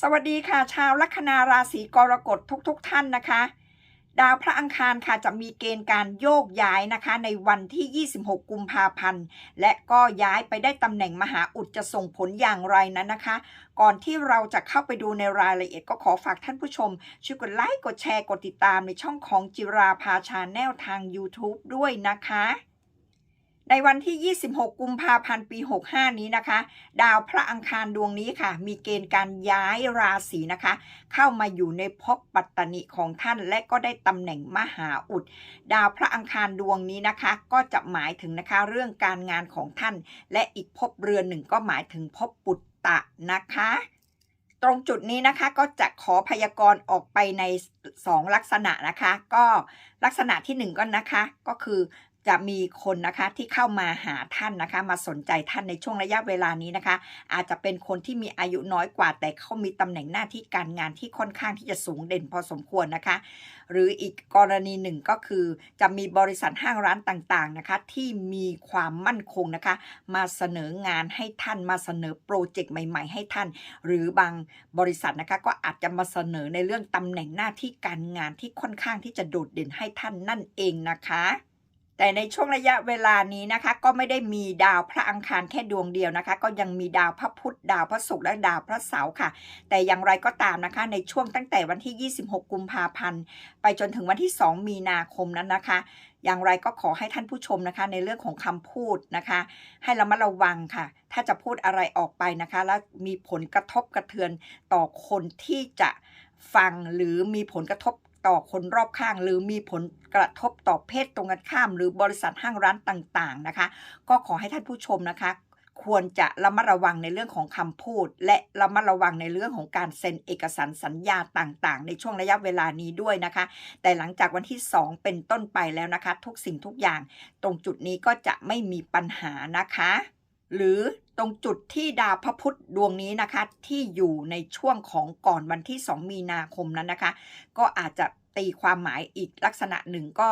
สวัสดีค่ะ ชาวลัคนาราศีกรกฎทุกๆทท่านนะคะ ดาวพระอังคารค่ะจะมีเกณฑ์การโยกย้ายนะคะ ในวันที่ 26 กุมภาพันธ์ และก็ย้ายไปได้ตำแหน่งมหาอุดจะส่งผลอย่างไรนั้นนะคะ ก่อนที่เราจะเข้าไปดูในรายละเอียดก็ขอฝากท่านผู้ชม ช่วยกดไลค์กดแชร์กดติดตามในช่องของจิราภาชาแนลทาง YouTube ด้วยนะคะ ในวันที่ 26 กุมภาพันธ์ปี 65 นี้นะคะ ดาวพระอังคารดวงนี้ค่ะ มีเกณฑ์การย้ายราศีนะคะ เข้ามาอยู่ในภพปัตตนิของท่านและก็ได้ตำแหน่งมหาอุด ดาวพระอังคารดวงนี้นะคะ ก็จะหมายถึงนะคะเรื่องการงานของท่าน และอีกภพเรือนหนึ่งก็หมายถึงภพปุตตะนะคะตรงจุดนี้นะคะก็จะขอพยากรณ์ออกไปใน 2 ลักษณะนะคะ ก็ลักษณะที่ 1 ก็นะคะ ก็คือ จะมีคนนะคะที่เข้ามาหาท่านนะคะ มาสนใจท่านในช่วงระยะเวลานี้นะคะ อาจจะเป็นคนที่มีอายุน้อยกว่า แต่เขามีตำแหน่งหน้าที่การงานที่ค่อนข้างที่จะสูงเด่นพอสมควรนะคะ หรืออีกกรณีหนึ่งก็คือ จะมีบริษัทห้างร้านต่างๆนะคะ ที่มีความมั่นคงนะคะ มาเสนองานให้ท่านมาเสนอโปรเจกต์ใหม่ ๆ ให้ท่าน หรือบางบริษัทนะคะก็อาจจะมาเสนอในเรื่องตำแหน่งหน้าที่การงานที่ค่อนข้างที่จะโดดเด่นให้ท่านนั่นเองนะคะ แต่ในช่วงระยะเวลานี้นะคะ ก็ไม่ได้มีดาวพระอังคารแค่ดวงเดียวนะคะ ก็ยังมีดาวพระพุธดาวพระศุกร์และดาวพระเสาร์ค่ะ แต่อย่างไรก็ตามนะคะ ในช่วงตั้งแต่วันที่ 26 กุมภาพันธ์ ไปจนถึงวันที่ 2 มีนาคมนั้นนะคะ อย่างไรก็ขอให้ท่านผู้ชมนะคะ ในเรื่องของคำพูดนะคะ ให้ระมัดระวังค่ะ ถ้าจะพูดอะไรออกไปนะคะ แล้วมีผลกระทบกระเทือนต่อคนที่จะฟังหรือมีผลกระทบต่อคนรอบข้าง หรือมีผลกระทบต่อเพศตรงกันข้าม หรือบริษัทห้างร้านต่างๆนะคะ ก็ขอให้ท่านผู้ชมนะคะ ควรจะระมัดระวังในเรื่องของคำพูด และระมัดระวังในเรื่องของการเซ็นเอกสารสัญญาต่างๆ ในช่วงระยะเวลานี้ด้วยนะคะ แต่หลังจากวันที่ 2 เป็นต้นไปแล้วนะคะ ทุกสิ่งทุกอย่าง ตรงจุดนี้ก็จะไม่มีปัญหานะคะ หรือตรงจุดที่ดาวพระพุธดวงนี้นะคะ ที่อยู่ในช่วงของก่อนวันที่ 2 มีนาคมนั้นนะคะ ก็อาจจะตีความหมายอีกลักษณะหนึ่งก็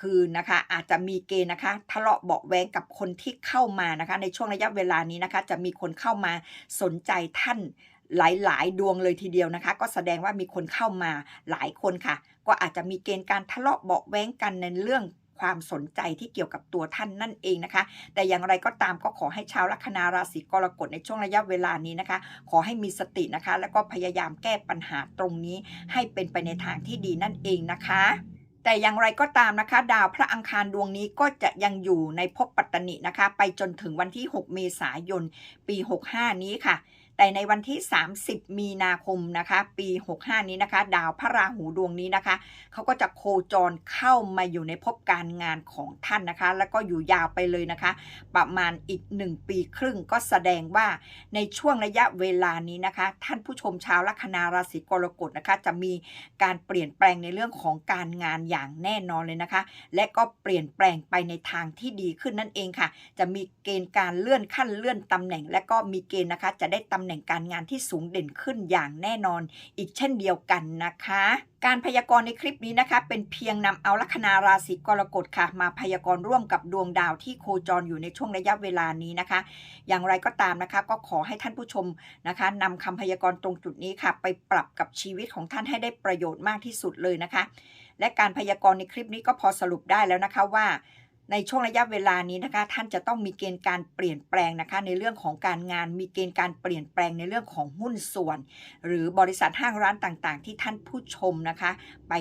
คือนะคะอาจจะมีเกณฑ์นะคะทะเลาะเบาแวงกับคนที่เข้ามานะคะ ในช่วงระยะเวลานี้นะคะ จะมีคนเข้ามาสนใจท่านหลาย ๆ ดวงเลยทีเดียวนะคะ ก็แสดงว่ามีคนเข้ามาหลายคนค่ะ ก็อาจจะมีเกณฑ์การทะเลาะเบาแว้งกันในเรื่อง ความสนใจที่เกี่ยวกับตัวท่านนั่นเองนะคะ แต่อย่างไรก็ตามก็ขอให้ชาวลัคนาราศีกรกฎในช่วงระยะเวลานี้นะคะ ขอให้มีสตินะคะ แล้วก็พยายามแก้ปัญหาตรงนี้ ให้เป็นไปในทางที่ดีนั่นเองนะคะแต่อย่างไรก็ตามนะคะ ดาวพระอังคารดวงนี้ก็จะยังอยู่ในภพปัตตนินะคะ ไปจนถึงวันที่ 6 เมษายน ปี 65 นี้ค่ะ แต่ในวันที่ 30 มีนาคมนะคะ ปี 65 นี้นะคะ ดาวพระราหูดวงนี้นะคะเขาก็จะโคจรเข้ามาอยู่ในภพการงานของท่านนะคะ แล้วก็อยู่ยาวไปเลยนะคะ ประมาณอีก 1 ปีครึ่งก็แสดงว่าในช่วงระยะเวลานี้นะคะ ท่านผู้ชมชาวลัคนาราศีกรกฎนะคะ จะมีการเปลี่ยนแปลงในเรื่องของการงานอย่างแน่นอนเลยนะคะ และก็เปลี่ยนแปลงไปในทางที่ดีขึ้นนั่นเองค่ะ จะมีเกณฑ์การเลื่อนขั้นเลื่อนตำแหน่ง และก็มีเกณฑ์นะคะจะได้ตำแหน่งการงานที่สูงเด่นขึ้นอย่างแน่นอน อีกเช่นเดียวกันนะคะ การพยากรณ์ในคลิปนี้นะคะ เป็นเพียงนำเอาลัคนาราศีกรกฎค่ะ มาพยากรณ์ร่วมกับดวงดาวที่โคจรอยู่ในช่วงระยะเวลานี้นะคะ อย่างไรก็ตามนะคะ ก็ขอให้ท่านผู้ชมนะคะนำคำพยากรณ์ตรงจุดนี้ค่ะ ไปปรับกับชีวิตของท่านให้ได้ประโยชน์มากที่สุดเลยนะคะ และการพยากรณ์ในคลิปนี้ก็พอสรุปได้แล้วนะคะว่า ในช่วงระยะเวลานี้นะคะ ท่านจะต้องมีเกณฑ์การเปลี่ยนแปลงนะคะ ในเรื่องของการงานมีเกณฑ์การเปลี่ยนแปลงในเรื่องของหุ้นส่วน หรือบริษัทห้างร้านต่างๆ ที่ท่านผู้ชมนะคะ ไป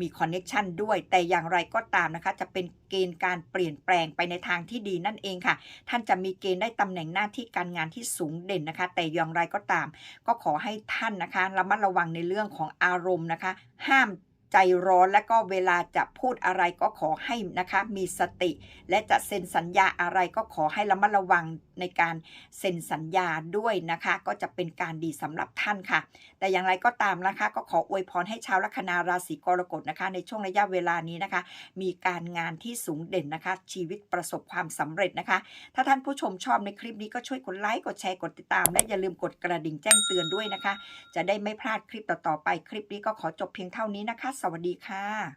มีคอนเน็ชันด้วย แต่อย่างไรก็ตามนะคะ จะเป็นเกณฑ์การเปลี่ยนแปลงไปในทางที่ดีนั่นเองค่ะ ท่านจะมีเกณฑ์ได้ตำแหน่งหน้าที่การงานที่สูงเด่นนะคะ แต่อย่างไรก็ตาม ก็ขอให้ท่านนะคะระมัดระวังในเรื่องของอารมณ์นะคะ ห้าม ใจร้อนและก็เวลาจะพูดอะไรก็ขอให้นะคะมีสติ และจะเซ็นสัญญาอะไรก็ขอให้ระมัดระวังในการเซ็นสัญญาด้วยนะคะ ก็จะเป็นการดีสำหรับท่านค่ะ แต่อย่างไรก็ตามนะคะ ก็ขออวยพรให้ชาวลัคนาราศีกรกฎนะคะ ในช่วงระยะเวลานี้นะคะ มีการงานที่สูงเด่นนะคะ ชีวิตประสบความสำเร็จนะคะ ถ้าท่านผู้ชมชอบในคลิปนี้ก็ช่วยกดไลค์กดแชร์กดติดตาม และอย่าลืมกดกระดิ่งแจ้งเตือนด้วยนะคะ จะได้ไม่พลาดคลิปต่อๆไปคลิปนี้ก็ขอจบเพียงเท่านี้นะคะสวัสดีค่ะ